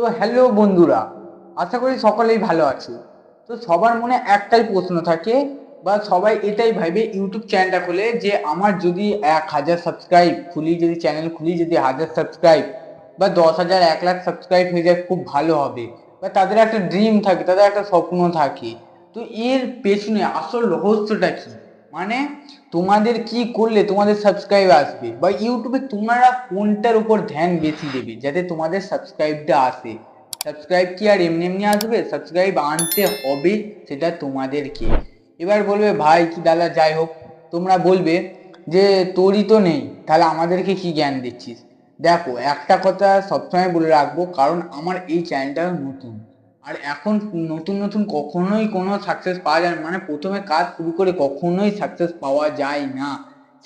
তো হ্যালো বন্ধুরা, আশা করি সকলেই ভালো আছে। তো সবার মনে একটাই প্রশ্ন থাকে বা সবাই এটাই ভাবে ইউটিউব চ্যানেলটা খুলে যে আমার যদি এক হাজার সাবস্ক্রাইব খুলি, যদি চ্যানেল খুলি, যদি হাজার সাবস্ক্রাইব বা দশ হাজার, এক লাখ সাবস্ক্রাইব হয়ে যায়, খুব ভালো হবে। বা তাদের একটা ড্রিম থাকে, তাদের একটা স্বপ্ন থাকে। তো এর পেছনে আসল রহস্যটা কি? মানে তোমাদের কি করলে তোমাদের সাবস্ক্রাইব আসবে? বা ইউটিউবে তোমরা কোনটার উপর ধ্যান বেশি দেবে যাতে তোমাদের সাবস্ক্রাইবটা আসে? সাবস্ক্রাইব কি আর এমনি এমনি আসবে? সাবস্ক্রাইব আনতে হবে সেটা তোমাদেরকে। এবার বলবে, ভাই, কি দাদা, যাই হোক। তোমরা বলবে যে, তোরই তো নেই। তাহলে আমাদেরকে কি জ্ঞান দিচ্ছিস? দেখো, একটা কথা সবসময় বলে রাখব, কারণ আমার এই চ্যানেলটা নতুন। আর এখন নতুন নতুন কখনোই কোনো সাকসেস পাওয়া যায় না। মানে প্রথমে কাজ শুরু করে কখনোই সাকসেস পাওয়া যায় না।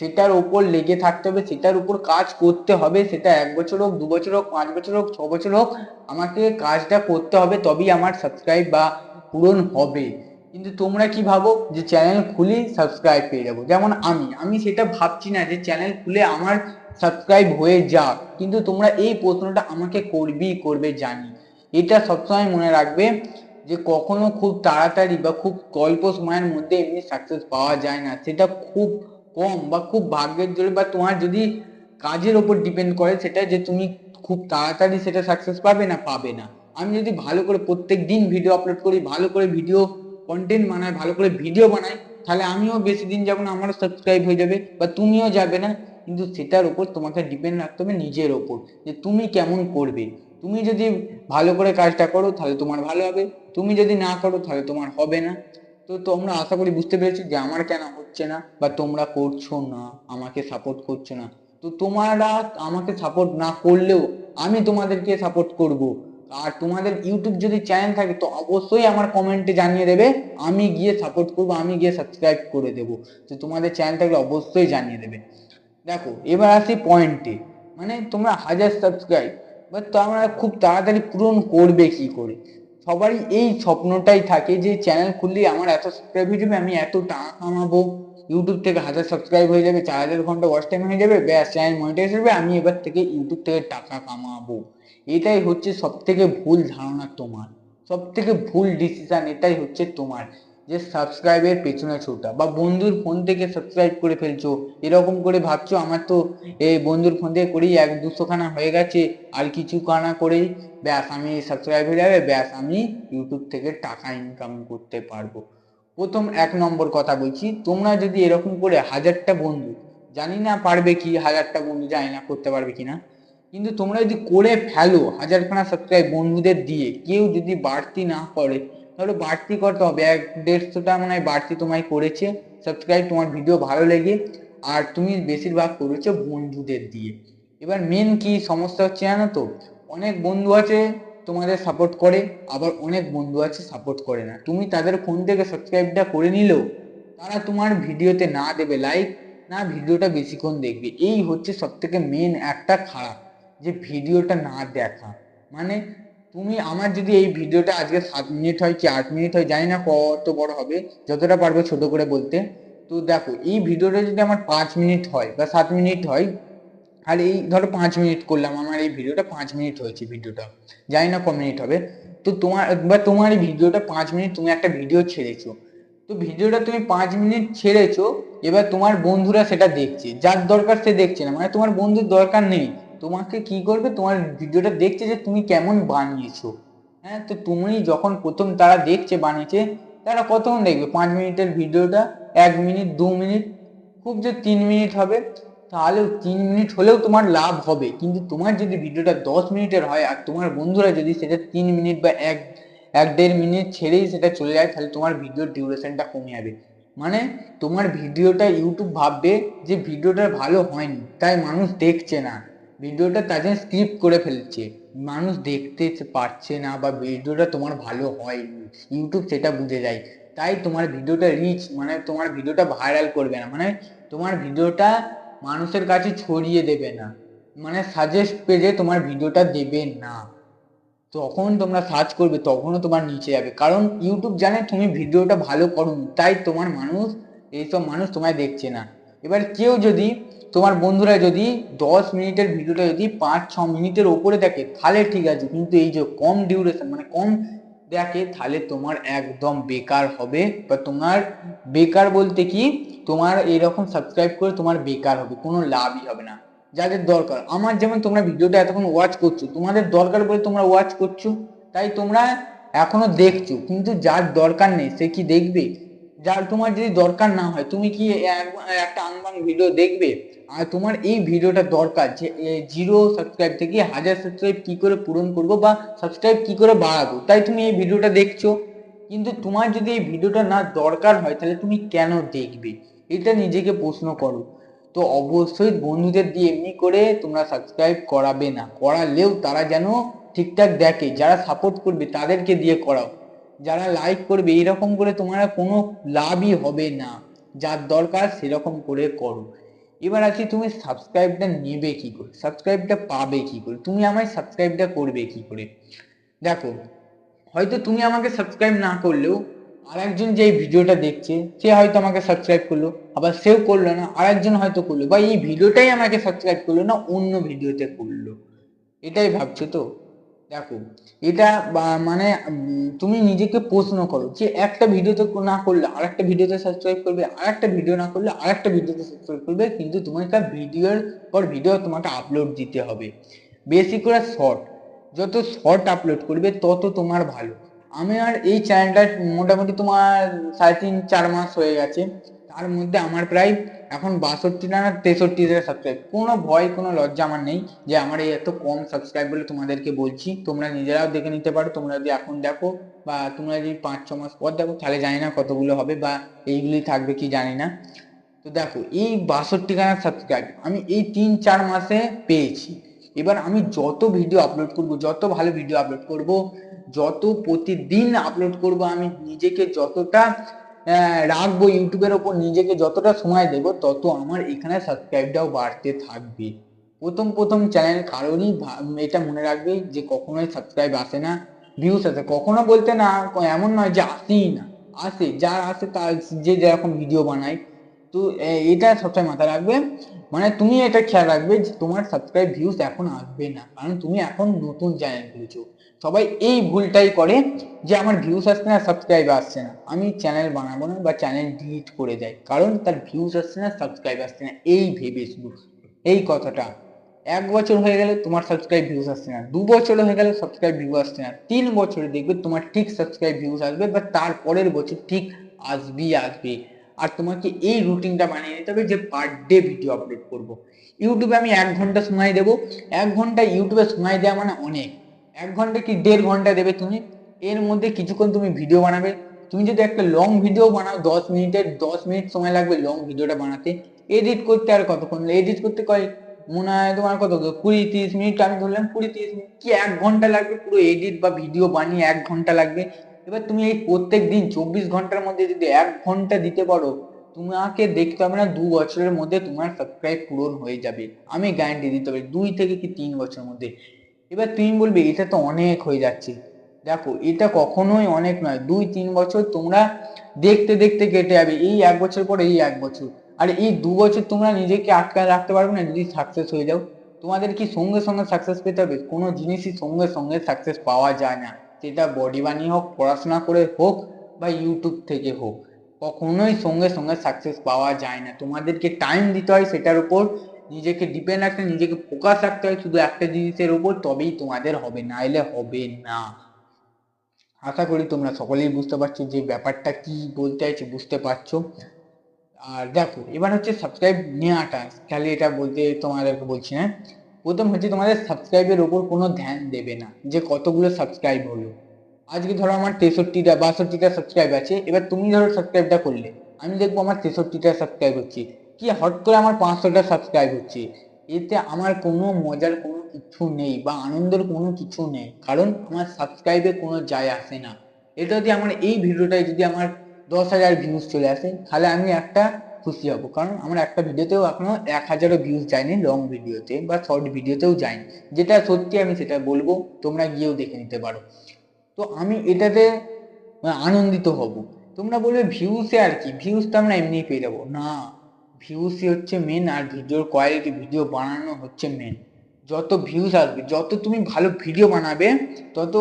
সেটার উপর লেগে থাকতে হবে, সেটার উপর কাজ করতে হবে, সেটা এক বছর হোক, দু বছর হোক, পাঁচ বছর হোক, ছ বছর হোক, আমাকে কাজটা করতে হবে, তবেই আমার সাবস্ক্রাইব বা পূরণ হবে। কিন্তু তোমরা কি ভাবো যে চ্যানেল খুলি সাবস্ক্রাইব পেয়ে যাব? যেমন আমি আমি সেটা ভাবছি না যে চ্যানেল খুলে আমার সাবস্ক্রাইব হয়ে যাক। কিন্তু তোমরা এই প্রশ্নটা আমাকে করবেই, করবে জানি। এটা সবসময় মনে রাখবে যে কখনো খুব তাড়াতাড়ি বা খুব অল্প সময়ের মধ্যে এমনি সাকসেস পাওয়া যায় না। সেটা খুব কম বা খুব ভাগ্যের জোরে বা তোমার যদি কাজের ওপর ডিপেন্ড করে সেটা যে তুমি খুব তাড়াতাড়ি সেটা সাকসেস পাবে না পাবে না। আমি যদি ভালো করে প্রত্যেক দিন ভিডিও আপলোড করি, ভালো করে ভিডিও কন্টেন্ট বানাই, ভালো করে ভিডিও বানাই, তাহলে আমিও বেশি দিন যাব না, আমারও সাবস্ক্রাইব হয়ে যাবে বা তুমিও যাবে না। কিন্তু সেটার উপর তোমাকে ডিপেন্ড রাখতে হবে নিজের ওপর যে তুমি কেমন করবে। তুমি যদি ভালো করে কাজটা করো, তাহলে তোমার ভালো হবে। তুমি যদি না করো, তাহলে তোমার হবে না। তো তোমরা আশা করি বুঝতে পেরেছ যে আমার কেন হচ্ছে না, বা তোমরা করছ না, আমাকে সাপোর্ট করছ না। তো তোমরা আমাকে সাপোর্ট না করলেও আমি তোমাদেরকে সাপোর্ট করব। আর তোমাদের ইউটিউব যদি চ্যানেল থাকে, তো অবশ্যই আমার কমেন্টে জানিয়ে দেবে, আমি গিয়ে সাপোর্ট করব, আমি গিয়ে সাবস্ক্রাইব করে দেব। তো তোমাদের চ্যানেল থাকলে অবশ্যই জানিয়ে দেবে। দেখো, এবার আসি পয়েন্টে মানে তোমরা হাজার সাবস্ক্রাইব বাট তো আমরা খুব তাড়াতাড়ি পূরণ করবে কি করে? সবারই এই স্বপ্নটাই থাকে যে চ্যানেল খুললে আমার এত সাবস্ক্রাইব হয়ে যাবে, আমি এত টাকা কামাবো। ইউটিউব থেকে হাজার সাবস্ক্রাইব হয়ে যাবে, চার হাজার ঘণ্টা ওয়াচ টাইম হয়ে যাবে, ব্যাস চ্যানেল মনিটাইজ হবে আমি এবার থেকে ইউটিউব থেকে টাকা কামাবো। এটাই হচ্ছে সব থেকে ভুল ধারণা তোমার। সব থেকে ভুল ডিসিশন এটাই হচ্ছে তোমার। যে সাবস্ক্রাইবের পেছনে ছোটা বা বন্ধুর ফোন থেকে সাবস্ক্রাইব করে ফেলছো, এরকম করে ভাবছ, আমার তো এই বন্ধুর ফোন থেকে করেই এক দুশো খানা হয়ে গেছে, আর কিছু খানা করেই ব্যাস আমি সাবস্ক্রাইব হয়ে যাবে, ব্যাস আমি ইউটিউব থেকে টাকা ইনকাম করতে পারব। প্রথম এক নম্বর কথা বলছি, তোমরা যদি এরকম করে হাজারটা বন্ধু, জানি না পারবে কি হাজারটা বন্ধু, জানি না করতে পারবে কিনা কিন্তু তোমরা যদি করে ফেলো হাজারখানা সাবস্ক্রাইব বন্ধুদের দিয়ে, কেউ যদি বাড়তি না করে তাহলে বাড়তি করতে হবে। এক দেড়শোটা মনে বাড়তি তোমায় করেছে। সাবস্ক্রাইব তোমার ভিডিও ভালো লেগে। আর তুমি বেশিরভাগ করেছ বন্ধুদের দিয়ে। এবার মেন কি সমস্যা হচ্ছে জানো তো? অনেক বন্ধু আছে তোমাদের সাপোর্ট করে, আবার অনেক বন্ধু আছে সাপোর্ট করে না। তুমি তাদের ফোন থেকে সাবস্ক্রাইবটা করে নিলেও, তারা তোমার ভিডিওতে না দেবে লাইক না ভিডিওটা বেশিক্ষণ দেখবে। এই হচ্ছে সব থেকে মেন একটা খারাপ, যে ভিডিওটা না দেখা। মানে তুমি আমার যদি এই ভিডিওটা আজকে সাত মিনিট হয় কি আট মিনিট হয়, জানি না কত বড় হবে, যতটা পারবে ছোট করে বলতে। তো দেখো, এই ভিডিওটা যদি আমার পাঁচ মিনিট হয় বা সাত মিনিট হয়, আর এই ধরো পাঁচ মিনিট করলাম আমার এই ভিডিওটা পাঁচ মিনিট হয়েছে ভিডিওটা, জানি না ক মিনিট হবে। তো তোমার, বা তোমার এই ভিডিওটা পাঁচ মিনিট তুমি একটা ভিডিও ছেড়েছো। তো ভিডিওটা তুমি পাঁচ মিনিট ছেড়েছো, এবার তোমার বন্ধুরা সেটা দেখছে, যার দরকার সে দেখছে না মানে তোমার বন্ধুর দরকার নেই। তোমাকে কি করবে? তোমার ভিডিওটা দেখছে যে তুমি কেমন বানিয়েছো। হ্যাঁ তো তুমি যখন প্রথম তারা দেখছে বানিয়েছে, তারা কতক্ষণ দেখবে পাঁচ মিনিটের ভিডিওটা, এক মিনিট, দু মিনিট, খুব যে তিন মিনিট হবে, তাহলেও তিন মিনিট হলেও তোমার লাভ হবে। কিন্তু তোমার যদি ভিডিওটা দশ মিনিটের হয় আর তোমার বন্ধুরা যদি সেটা তিন মিনিট বা এক এক দেড় মিনিট ছেড়েই সেটা চলে যায়, তাহলে তোমার ভিডিওর ডিউরেশনটা কমে যাবে। মানে তোমার ভিডিওটা ইউটিউব ভাববে যে ভিডিওটা ভালো হয়নি, তাই মানুষ দেখছে না। ভিডিওটা তাদের স্ক্রিপ্ট করে ফেলছে। মানুষ দেখতে পারছে না বা ভিডিওটা তোমার ভালো হয়নি। ইউটিউব সেটা বুঝে যায়। তাই তোমার ভিডিওটা রিচ মানে তোমার ভিডিওটা ভাইরাল করবে না। মানে তোমার ভিডিওটা মানুষের কাছে ছড়িয়ে দেবে না। মানে সাজেস্ট পেজে তোমার ভিডিওটা দেবে না। তখন তোমরা সার্চ করবে, তখনও তোমার নিচে যাবে। কারণ ইউটিউব জানে তুমি ভিডিওটা ভালো করো তাই তোমার মানুষ, এইসব মানুষ তোমায় দেখছে না। এবার কেউ যদি তোমার বন্ধুরা যদি দশ মিনিটের ভিডিওটা যদি পাঁচ, ছ মিনিটের ওপরে দেখে, তাহলে ঠিক আছে। কিন্তু এই যে কম ডিউরেশন মানে কম দেখে, তাহলে তোমার একদম বেকার হবে। বা তোমার বেকার বলতে কি, তোমার এরকম সাবস্ক্রাইব করে তোমার বেকার হবে, কোনো লাভই হবে না। যাদের দরকার। আমার যেমন তোমরা ভিডিওটা এতক্ষণ ওয়াচ করছ, তোমাদের দরকার বলে তোমরা ওয়াচ করছ, তাই তোমরা এখনও দেখছ। কিন্তু যার দরকার নেই, সে কি দেখবে? যার তোমার যদি দরকার না হয়, তুমি কি এক- একটা আনবান ভিডিও দেখবে? আর তোমার এই ভিডিওটা দরকার যে জিরো সাবস্ক্রাইব থেকে হাজার সাবস্ক্রাইব কি করে পূরণ করব বা সাবস্ক্রাইব কি করে বাড়াবো? তাই তুমি এই ভিডিওটা দেখছ। কিন্তু তোমার যদি এই ভিডিওটা না দরকার হয়, তাহলে তুমি কেন দেখবে? এটা নিজেকে প্রশ্ন করো। তো অবশ্যই বন্ধুদের দিয়ে এমনি করে তোমরা সাবস্ক্রাইব করাবে না। করালেও তারা যেন ঠিকঠাক দেখে। যারা সাপোর্ট করবে, তাদেরকে দিয়ে করাও। যারা লাইক করবে, এরকম করে তোমার কোনো লাভই হবে না। যার দরকার সেরকম করে করো। এবার আছি তুমি সাবস্ক্রাইবটা নেবে কি করে? সাবস্ক্রাইবটা পাবে কি করে? তুমি আমায় সাবস্ক্রাইবটা করবে কি করে? দেখো, হয়তো তুমি আমাকে সাবস্ক্রাইব না করলেও আরেকজন যে এই ভিডিওটা দেখছে, সে হয়তো আমাকে সাবস্ক্রাইব করল, আবার সেও করল না, আরেকজন হয়তো করল, বা এই ভিডিওটাই আমাকে সাবস্ক্রাইব করল না, অন্য ভিডিওতে করল। এটাই ভাবছ তো? দেখো, এটা মানে তুমি নিজেকে প্রশ্ন করো যে একটা ভিডিওতে না করলে আর আরেকটা ভিডিওতে সাবস্ক্রাইব করবে, আরেকটা ভিডিও না করলে আর আরেকটা ভিডিওতে সাবস্ক্রাইব করবে, কিন্তু তোমাকে ভিডিওর পর ভিডিও তোমাকে আপলোড দিতে হবে। বেশি করে শর্ট যত শর্ট আপলোড করবে, তত তোমার ভালো। আমি আর এই চ্যানেলটা মোটামুটি তোমার সাড়ে তিন, চার মাস হয়ে গেছে। তার মধ্যে আমার প্রায় এখন বাষট্টিটা না তেষট্টিটা সাবস্ক্রাইব কোনো ভয়, কোনো লজ্জা আমার নেই যে আমার এই এত কম সাবস্ক্রাইব বলে তোমাদেরকে বলছি। তোমরা নিজেরাও দেখে নিতে পারো। তোমরা যদি এখন দেখো বা তোমরা যদি পাঁচ, ছ মাস পর দেখো, তাহলে জানি না কতগুলো হবে বা এইগুলি থাকবে কি জানি না। তো দেখো, এই বাষট্টিখানা সাবস্ক্রাইব আমি এই তিন, চার মাসে পেয়েছি। এবার আমি যত ভিডিও আপলোড করব, যত ভালো ভিডিও আপলোড করব, যত প্রতিদিন আপলোড করব, আমি নিজেকে যতটা রাখব ইউটিউবের ওপর নিজেকে যতটা সময় দেব তত আমার এখানে সাবস্ক্রাইবটাও বাড়তে থাকবে। প্রথম প্রথম চ্যানেল কারোরই এটা মনে রাখবে যে কখনোই সাবস্ক্রাইব আসে না ভিউস আসে। কখনো বলতে না এমন নয় যে আসেই না, আসে, যার আসে তার যে যেরকম ভিডিও বানায়। তো এটা সবসময় মাথায় রাখবে। মানে তুমি এটা খেয়াল রাখবে যে তোমার সাবস্ক্রাইব ভিউজ এখন আসবে না, কারণ তুমি এখন নতুন চ্যানেল খুলেছো। সবাই এই ভুলটাই করে যে আমার ভিউজ আসছে না সাবস্ক্রাইব আসছে না। আমি চ্যানেল বানাবো না বা চ্যানেল ডিলিট করে দেয়, কারণ তার ভিউজ আসছে না সাবস্ক্রাইব আসছে না, এই ভেবে শুধু এই কথাটা, এক বছর হয়ে গেলে তোমার সাবস্ক্রাইব ভিউজ আসছে না, দু বছর হয়ে গেলে সাবস্ক্রাইব ভিউ আসছে না, তিন বছরে দেখবে তোমার ঠিক সাবস্ক্রাইব ভিউজ আসবে বা তারপরের বছর ঠিক আসবেই আসবে। আর তোমাকে এই রুটিনটা বানিয়ে নিতে হবে যে পার ডে ভিডিও আপলোড করব। ইউটিউবে আমি এক ঘণ্টা সময় দেবো, এক ঘণ্টা ইউটিউবে সময় দেওয়া মানে অনেক। এক ঘণ্টা কি দেড় ঘণ্টা দেবে তুমি? এর মধ্যে কিছুক্ষণ তুমি ভিডিও বানাবে। তুমি যদি একটা লং ভিডিও বানাও, দশ মিনিটের, দশ মিনিট সময় লাগবে লং ভিডিওটা বানাতে। এডিট করতে আর কতক্ষণ এডিট করতে কয়, মনে হয় তোমার কত কুড়ি তিরিশ মিনিট আমি ধরলাম, কুড়ি তিরিশ মিনিট। কি এক ঘণ্টা লাগবে? পুরো এডিট বা ভিডিও বানিয়ে এক ঘণ্টা লাগবে। এবার তুমি এই প্রত্যেক দিন চব্বিশ ঘণ্টার মধ্যে যদি এক ঘণ্টা দিতে পারো, তোমাকে দেখতে হবে না দু বছরের মধ্যে তোমার সাবস্ক্রাইব পূরণ হয়ে যাবে। আমি গ্যারান্টি দিতে পারি, দুই থেকে কি তিন বছরের মধ্যে। এবার তুমি বলবে, এটা তো অনেক হয়ে যাচ্ছে। দেখো, এটা কখনোই অনেক নয়। দুই, তিন বছর তোমরা দেখতে দেখতে কেটে যাবে। এই এক বছর পর এই এক বছর। আর এই দু বছর তোমরা নিজেকে আটকায় রাখতে পারবে না, যদি সাকসেস হয়ে যাও। তোমাদের কি সঙ্গে সঙ্গে সাকসেস পেতে হবে? কোনো জিনিসই সঙ্গে সঙ্গে সাকসেস পাওয়া যায় না। সেটা বডি বানিয়ে হোক, পড়াশোনা করে হোক বা ইউটিউব থেকে হোক। কখনোই সঙ্গে সঙ্গে সাকসেস পাওয়া যায় না। তোমাদেরকে টাইম দিতে হয় সেটার উপর। নিজেকে ডিপেন্ড রাখতে, নিজেকে ফোকাস রাখতে হয় শুধু একটা জিনিসের উপর তবেই তোমাদের হবে না এলে হবে না। আশা করি তোমরা সকলেই বুঝতে পারছ যে ব্যাপারটা কি বলতে চাইছি, বুঝতে পারছ। আর দেখো, এবার হচ্ছে সাবস্ক্রাইব নেওয়াটা খালি এটা বলতে তোমাদেরকে বলছি না প্রথম হচ্ছে তোমাদের সাবস্ক্রাইবের ওপর কোনো ধ্যান দেবে না, যে কতগুলো সাবস্ক্রাইব হলো। আজকে ধরো আমার তেষট্টিটা, বাষট্টিটা সাবস্ক্রাইব আছে, এবার তুমি ধরো সাবস্ক্রাইবটা করলে, আমি দেখব আমার তেষট্টিটা সাবস্ক্রাইব হচ্ছে। কি হট করে আমার পাঁচশোটা সাবস্ক্রাইব হচ্ছে? এতে আমার কোনো মজার কোনো কিছু নেই বা আনন্দের কোনো কিছু নেই। কারণ আমার সাবস্ক্রাইবে কোনো যায় আসে না। এটা যদি আমার এই ভিডিওটায় যদি আমার দশ হাজার ভিউজ চলে আসে, তাহলে আমি একটা খুশি হব। কারণ আমার একটা ভিডিওতেও এখনও এক হাজারও ভিউজ যায়নি লং ভিডিওতে বা শর্ট ভিডিওতেও যায়নি। যেটা সত্যি আমি সেটা বলব, তোমরা গিয়েও দেখে নিতে পারো। তো আমি এটাতে আনন্দিত হব। তোমরা বলবে ভিউসে আর কি? ভিউজ তো আমরা এমনিই পেয়ে যাব। না ভিউসই হচ্ছে মেন আর ভিডিওর কোয়ালিটি ভিডিও বানানো হচ্ছে মেন যত ভিউজ আসবে, যত তুমি ভালো ভিডিও বানাবে, তত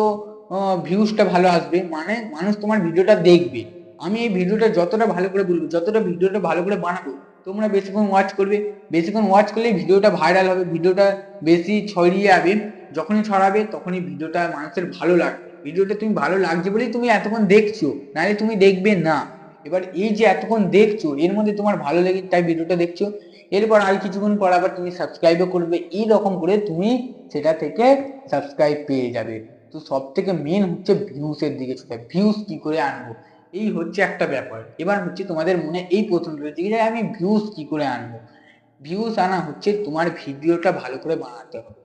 ভিউজটা ভালো আসবে। মানে মানুষ তোমার ভিডিওটা দেখবে। আমি এই ভিডিওটা যতটা ভালো করে বলব, যতটা ভিডিওটা ভালো করে বানাবো, তোমরা বেশিক্ষণ ওয়াচ করবে। বেশিক্ষণ ওয়াচ করলে ভিডিওটা ভাইরাল হবে ভিডিওটা বেশি ছড়িয়ে যাবে। যখনই ছড়াবে, তখনই ভিডিওটা মানুষের ভালো লাগবে। ভিডিওটা তুমি ভালো লাগছে বলেই তুমি এতক্ষণ দেখছ, নাহলে তুমি দেখবে না। এবার এই যে এতক্ষণ দেখছ, এর মধ্যে তোমার ভালো লেগে তাই ভিডিওটা দেখছ, এরপর আর কিছুক্ষণ পর আবার তুমি সাবস্ক্রাইবও করবে, এই রকম করে তুমি সেটা থেকে সাবস্ক্রাইব পেয়ে যাবে। তো সব থেকে মেন হচ্ছে ভিউসের দিকে ছুটে ভিউস কি করে আনব? এই হচ্ছে একটা ব্যাপার। এবার হচ্ছে তোমাদের মনে এই প্রশ্নটা রয়েছে যে আমি ভিউস কি করে আনব? ভিউস আনা হচ্ছে তোমার ভিডিওটা ভালো করে বানাতে হবে।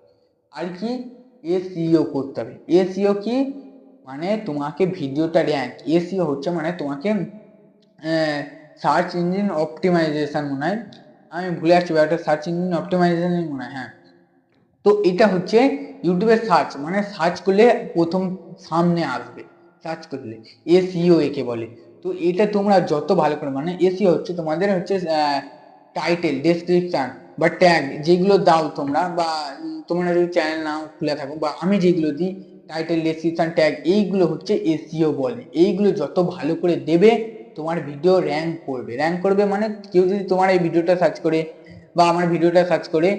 আর কি? এসিও করতে হবে। এসিও কি? মানে তোমাকে ভিডিওটা র্যাঙ্ক এসিও হচ্ছে মানে তোমাকে সার্চ ইঞ্জিন অপটিমাইজেশন মনে হয়। আমি ভুলে যাচ্ছি ব্যাপারটা সার্চ ইঞ্জিন অপটিমাইজেশন মনে হয় হ্যাঁ। তো এটা হচ্ছে ইউটিউবের সার্চ মানে সার্চ করলে প্রথম সামনে আসবে সার্চ করলে। এসিও একে বলে। তো এটা তোমরা যত ভালো করে মানে এসিও হচ্ছে তোমাদের হচ্ছে টাইটেল ডেসক্রিপশন বা ট্যাগ যেগুলো দাও তোমরা বা তোমরা যদি চ্যানেল নাও খুলে থাকো বা আমি যেগুলো দিই টাইটেল ডেসক্রিপশন ট্যাগ এইগুলো হচ্ছে এসিও বলে। এইগুলো যত ভালো করে দেবে তোমার ভিডিও র্যাঙ্ক করবে। র্যাঙ্ক করবে মানে কেউ যদি তোমার এই ভিডিওটা সার্চ করে বা আমার ভিডিওটা সার্চ করে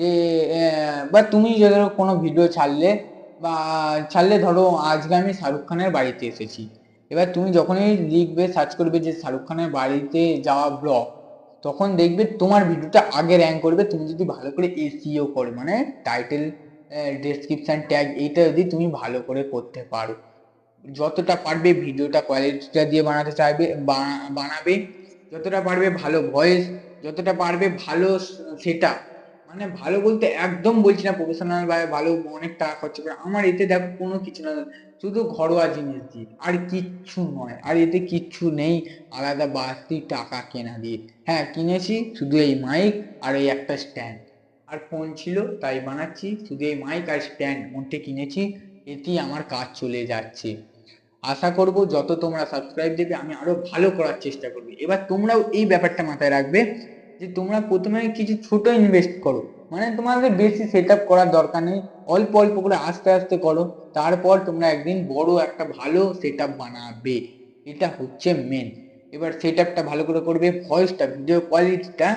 যে বা তুমি যদি কোনো ভিডিও ছাড়লে বা ছাড়লে ধরো আজকে আমি শাহরুখ খানের বাড়িতে এসেছি। এবার তুমি যখনই লিখবে সার্চ করবে যে শাহরুখ খানের বাড়িতে যাওয়া ব্লগ তখন দেখবে তোমার ভিডিওটা আগে র্যাঙ্ক করবে। তুমি যদি ভালো করে এসিও করো মানে টাইটেল ডেসক্রিপশান ট্যাগ এইটা যদি তুমি ভালো করে করতে পারো। যতটা পারবে ভিডিওটা কোয়ালিটিটা দিয়ে বানাতে চাইবে বানাবে, যতটা পারবে ভালো ভয়েস যতটা পারবে ভালো সেটা মানে ভালো বলতে একদম বলছি না প্রফেশনাল বা ভালো অনেক টাকা খরচা করে, আমার এতে দেখো কোনো কিছু না, শুধু ঘরোয়া জিনিস দিয়ে, আর কিচ্ছু নয়, আর এতে কিচ্ছু নেই, আলাদা বাড়তি টাকা কেনা দিয়ে হ্যাঁ কিনেছি শুধু এই মাইক আর এই একটা স্ট্যান্ড আর ফোন ছিল তাই বানাচ্ছি, শুধু এই মাইক আর স্ট্যান্ড মনটে কিনেছি এতেই আমার কাজ চলে যাচ্ছে। আশা করব যত তোমরা সাবস্ক্রাইব দেবে, আমি আরও ভালো করার চেষ্টা করব। এবার তোমরাও এই ব্যাপারটা মাথায় রাখবে যে, তোমরা প্রথমে কিছু ছোট ইনভেস্ট করো। মানে তোমাদের বেশি সেট আপ করার দরকার নেই। অল্প অল্প করে আস্তে আস্তে করো। তারপর তোমরা একদিন বড় একটা ভালো সেট বানাবে। এটা হচ্ছে মেন এবার সেট ভালো করে করবে ভয়েসটা ভিডিও কোয়ালিটিটা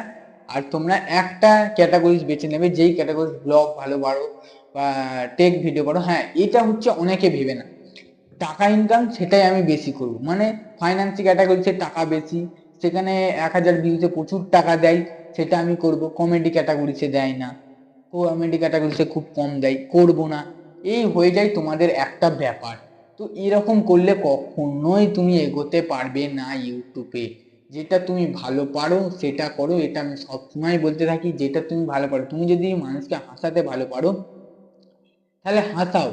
আর তোমরা একটা ক্যাটাগরিজ বেছে নেবে। যেই ক্যাটাগরিজ ব্লগ ভালো বাড়ো টেক ভিডিও করো হ্যাঁ এটা হচ্ছে অনেকে ভেবে না। টাকা ইনকাম সেটাই আমি বেশি করব। মানে ফাইন্যান্সি ক্যাটাগরিতে টাকা বেশি, সেখানে এক হাজার ভিউতে প্রচুর টাকা দেয়, সেটা আমি করব। কমেডি ক্যাটাগরিতে দেয় না। কমেডি ক্যাটাগরিতে খুব কম দেয়, করব না। এই হয়ে যায় তোমাদের একটা ব্যাপার। তো এরকম করলে কখনোই তুমি এগোতে পারবে না ইউটিউবে। যেটা তুমি ভালো পারো, সেটা করো। এটা আমি সবসময় বলতে থাকি, যেটা তুমি ভালো পারো। তুমি যদি মানুষকে হাসাতে ভালো পারো তাহলে হাসাও।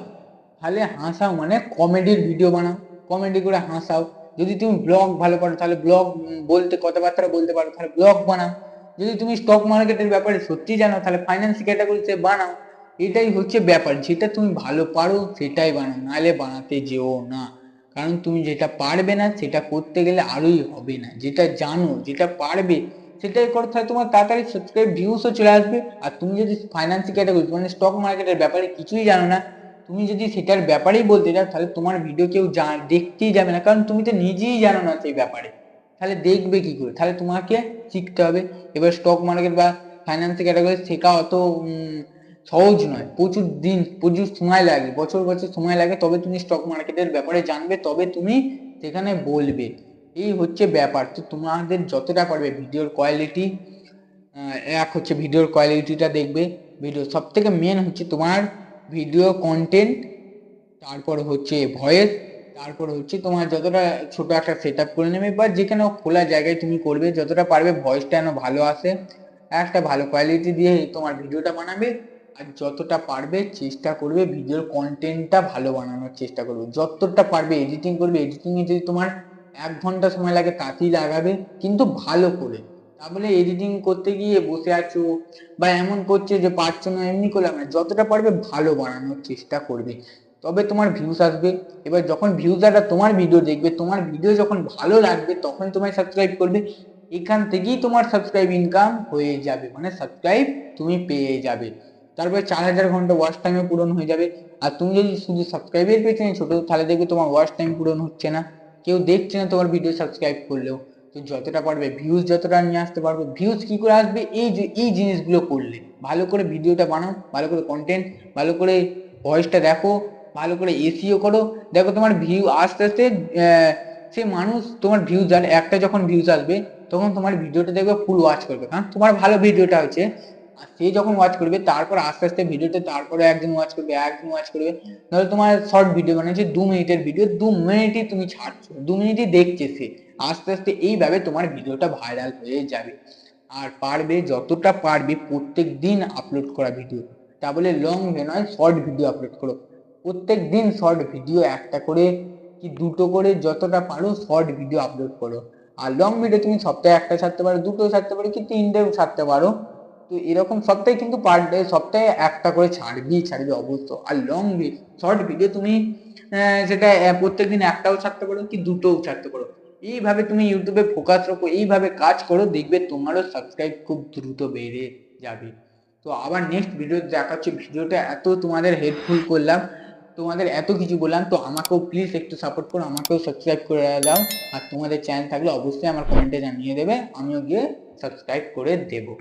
তাহলে হাসাও মানে কমেডির ভিডিও বানাও। কমেডি করে হাসাও। যদি তুমি ব্লগ ভালো পারো, তাহলে ব্লগ বলতে, কথাবার্তা বলতে পারো, তাহলে ব্লগ বানাও। যদি তুমি স্টক মার্কেটের ব্যাপারে সত্যি জানো, তাহলে ফাইন্যান্স ক্যাটাগরিতে বানাও। এটাই হচ্ছে ব্যাপার। যেটা তুমি ভালো পারো, সেটাই বানাও। নাহলে বানাতে যেও না। কারণ তুমি যেটা পারবে না, সেটা করতে গেলে আরোই হবে না। যেটা জানো, যেটা পারবে সেটাই করো তাহলে তোমার তাড়াতাড়ি সাবস্ক্রাইব ভিউসও চলে আসবে। আর তুমি যদি ফাইন্যান্স ক্যাটাগরি মানে স্টক মার্কেটের ব্যাপারে কিছুই জানো না, তুমি যদি সেটার ব্যাপারেই বলতে চাও তাহলে তোমার ভিডিও কেউ দেখতেই যাবে না। কারণ তুমি তো নিজেই জানো না সেই ব্যাপারে। তাহলে দেখবে কি করে? তাহলে তোমাকে শিখতে হবে। এবার স্টক মার্কেট বা ফাইন্যান্স ক্যাটাগরি শেখা অত সহজ নয়। প্রচুর দিন, প্রচুর সময় লাগে। বছর বছর সময় লাগে, তবে তুমি স্টক মার্কেটের ব্যাপারে জানবে, তবে তুমি সেখানে বলবে। এই হচ্ছে ব্যাপার। তো তোমাদের যতটা পারবে ভিডিওর কোয়ালিটি এক হচ্ছে ভিডিওর কোয়ালিটিটা দেখবে। ভিডিও সব থেকে মেন হচ্ছে তোমার ভিডিও কন্টেন্ট তারপর হচ্ছে ভয়েস তারপর হচ্ছে তোমার যতটা ছোট একটা সেট করে নেবে বা যেখানে খোলা জায়গায় তুমি করবে, যতটা পারবে ভয়েসটা যেন ভালো আসে, একটা ভালো কোয়ালিটি দিয়ে তোমার ভিডিওটা বানাবে। আর যতটা পারবে চেষ্টা করবে ভিডিওর কন্টেন্টটা ভালো বানানোর চেষ্টা করবে। যতটা পারবে এডিটিং করবে এডিটিংয়ে যদি তোমার এক ঘণ্টা সময় লাগে তাতেই লাগাবে, কিন্তু ভালো করে। তাহলে এডিটিং করতে গিয়ে বসে আছো বা এমন করছে যে পারছ না, এমনি করলাম না, যতটা পারবে ভালো বানানোর চেষ্টা করবে। তবে তোমার ভিউস আসবে। এবার যখন ভিউজাররা তোমার ভিডিও দেখবে, তোমার ভিডিও যখন ভালো লাগবে, তখন তোমায় সাবস্ক্রাইব করবে। এখান থেকেই তোমার সাবস্ক্রাইব ইনকাম হয়ে যাবে মানে সাবস্ক্রাইব তুমি পেয়ে যাবে। তারপরে চার হাজার ঘণ্টা ওয়াচ টাইমে পূরণ হয়ে যাবে। আর তুমি যদি শুধু সাবস্ক্রাইবের পেছনে ছোটো, তাহলে দেখবে তোমার ওয়াচ টাইম পূরণ হচ্ছে না। কেউ দেখছে না তোমার ভিডিও সাবস্ক্রাইব করলেও, তো যতটা পারবে ভিউজ যতটা নিয়ে আসতে পারবে ভিউজ কি করে আসবে? এই যে, এই জিনিসগুলো করলে। ভালো করে ভিডিওটা বানাও, ভালো করে কন্টেন্ট ভালো করে ভয়েসটা দেখো, ভালো করে এসিও করো। দেখো তোমার ভিউ আস্তে আস্তে সে মানুষ তোমার ভিউজ আর একটা যখন ভিউজ আসবে, তখন তোমার ভিডিওটা দেখবে ফুল ওয়াচ করবে। কারণ তোমার ভালো ভিডিওটা আর সে যখন ওয়াচ করবে, তারপর আস্তে আস্তে ভিডিওটা তারপরে একজন ওয়াচ করবে একজন ওয়াচ করবে। ধরো তোমার শর্ট ভিডিও বানিয়েছে, দু মিনিটের ভিডিও দু মিনিটই তুমি ছাড়ছো, দু মিনিটই দেখছে সে। আস্তে আস্তে এইভাবে তোমার ভিডিওটা ভাইরাল হয়ে যাবে। আর পারবে, যতটা পারবে প্রত্যেক দিন আপলোড করা ভিডিও তা বলে লং নয় শর্ট ভিডিও আপলোড করো। প্রত্যেক দিন শর্ট ভিডিও একটা করে কি দুটো করে যতটা পারো শর্ট ভিডিও আপলোড করো। আর লং ভিডিও তুমি সপ্তাহে একটা ছাড়তে পারো, দুটো ছাড়তে পারো কি তিনটেও ছাড়তে পারো। তো এরকম সপ্তাহে কিন্তু পার ডে সপ্তাহে একটা করে ছাড়বি ছাড়বি অবশ্য। আর লং শর্ট ভিডিও তুমি সেটা প্রত্যেক দিন একটাও ছাড়তে পারো কি দুটোও ছাড়তে পারো। এইভাবে তুমি ইউটিউবে ফোকাস রাখো, এইভাবে কাজ করো, দেখবে তোমারও সাবস্ক্রাইব খুব দ্রুত বেড়ে যাবে। তো আবার নেক্সট ভিডিও দেখাচ্ছি ভিডিওটা এত তোমাদের হেল্পফুল করলাম, তোমাদের এত কিছু বললাম, তো আমাকেও প্লিজ একটু সাপোর্ট করো, আমাকেও সাবস্ক্রাইব করে দাও। আর তোমাদের চ্যানেল থাকলে অবশ্যই আমার কমেন্টে জানিয়ে দেবে, আমিও গিয়ে সাবস্ক্রাইব করে দেবো।